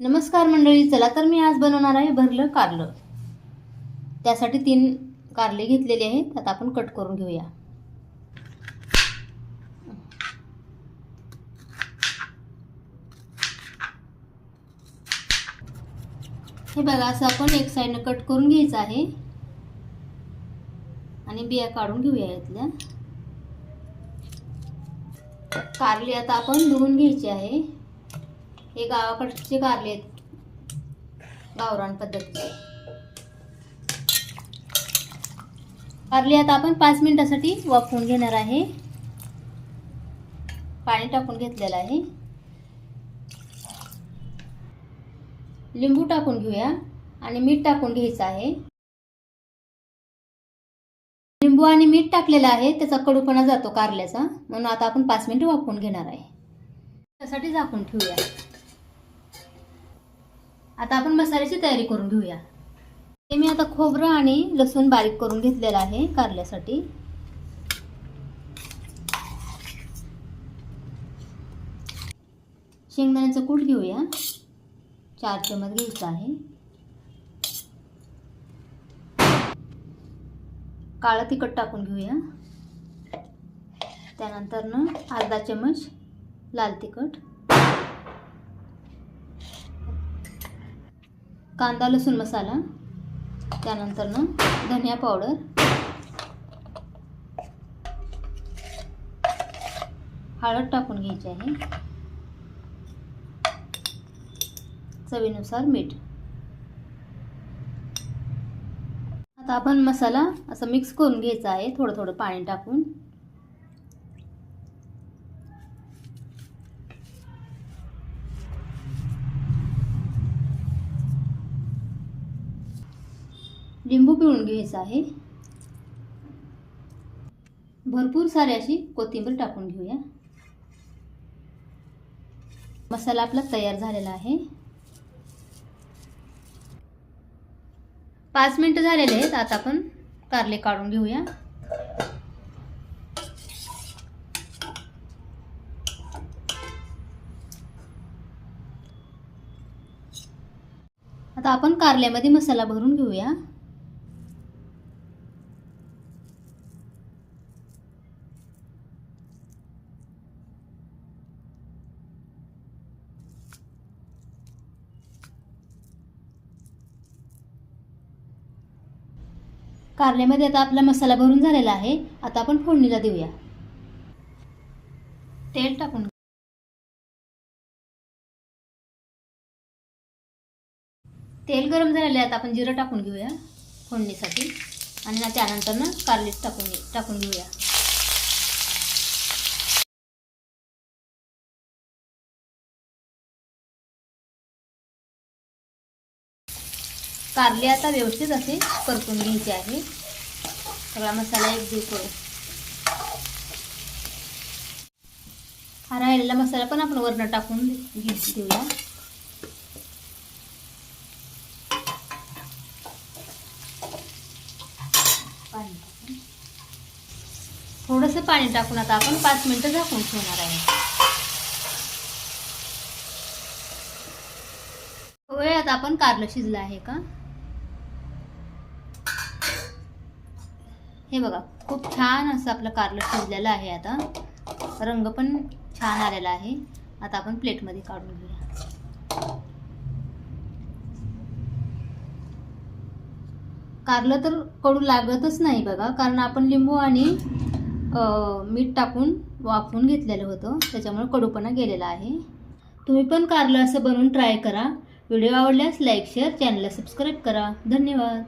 नमस्कार मंडळी चला तर मी आज बनवणार आहे भरलं कारलं. त्यासाठी तीन कारले घेतलेले आहेत आता आपण कट करून घेऊया. हे बघा असं आपण एक साईडनं कट करून घ्यायचं आहे. आणि बिया काढून घेऊया यातल्या कारली आता आपण धुवून घ्यायची आहे. हे गावाकडचे कारले आहेत. गावरान पद्धतीचे कारली आता आपण पाच मिनिटासाठी वाफवून घेणार आहे. पाणी टाकून घेतलेलं आहे. लिंबू टाकून घेऊया आणि मीठ टाकून घ्यायचं आहे. लिंबू आणि मीठ टाकलेलं आहे त्याचा कडूपणा जातो कारल्याचा. म्हणून आता आपण पाच मिनिट वाफवून घेणार आहे. त्यासाठी झाकून ठेवूया. आता आपण मसाल्याची तयारी करून घेऊया. हे मी आता खोबरं आणि लसूण बारीक करून घेतलेलं आहे कारल्यासाठी. शेंगदाण्याचं कूट घेऊया. चार चमच घ्यायचं आहे. काळं तिखट टाकून घेऊया. त्यानंतर ना अर्धा चमच लाल तिखट. कांदा लसूण मसाला त्यानंतर ना धनिया पावडर. हळद टाकून घ्यायची आहे. चवीनुसार मीठ. आता आपण मसाला असं मिक्स करून घ्यायचा आहे थोडं थोडं पाणी टाकून. लिंबू पिळून घ्यायचं आहे. भरपूर सारी अशी कोथिंबीर टाकून घेऊया. मसाला आपला तयार झालेला आहे. पाच मिनटं झालेले आहेत आता आपण कारले काढून घेऊया. आता आपण कारल्यामध्ये मसाला भरून घेऊया. कारल्यामध्ये आता आपला मसाला भरून झालेला आहे. आता आपण फोडणीला देऊया. तेल टाकून तेल गरम झालेले आहे. आता आपण जिरं टाकून घेऊया फोडणीसाठी. आणि ना त्यानंतर ना कारलेच टाकून टाकून घेऊया. कारले आता व्यवस्थित असे परतून घ्यायचे आहे. सगळा मसाला एकजीव करू हा राहिलेला मसाला पण आपण वरण टाकून घे देऊया पाणी टाकून. थोडंसं पाणी टाकून आता आपण पाच मिनिटं झाकून ठेवणार आहे. आता आपण कारलं शिजलं आहे का? हे बघा खूप छान असं आपलं कारलं शिजलेलं आहे आता. रंग पण छान आलेला आहे. आता आपण प्लेटमध्ये काढून घेऊया. कारलं तर कडू लागतच नाही बघा कारण आपण लिंबू आणि मीठ टाकून वाफवून घेतलेलं होतं. त्याच्यामुळे कडूपणा गेलेला आहे. तुम्ही पण कारलं असं बनवून ट्राय करा. व्हिडिओ आवडल्यास लाईक शेअर चॅनलला सबस्क्राईब करा. धन्यवाद.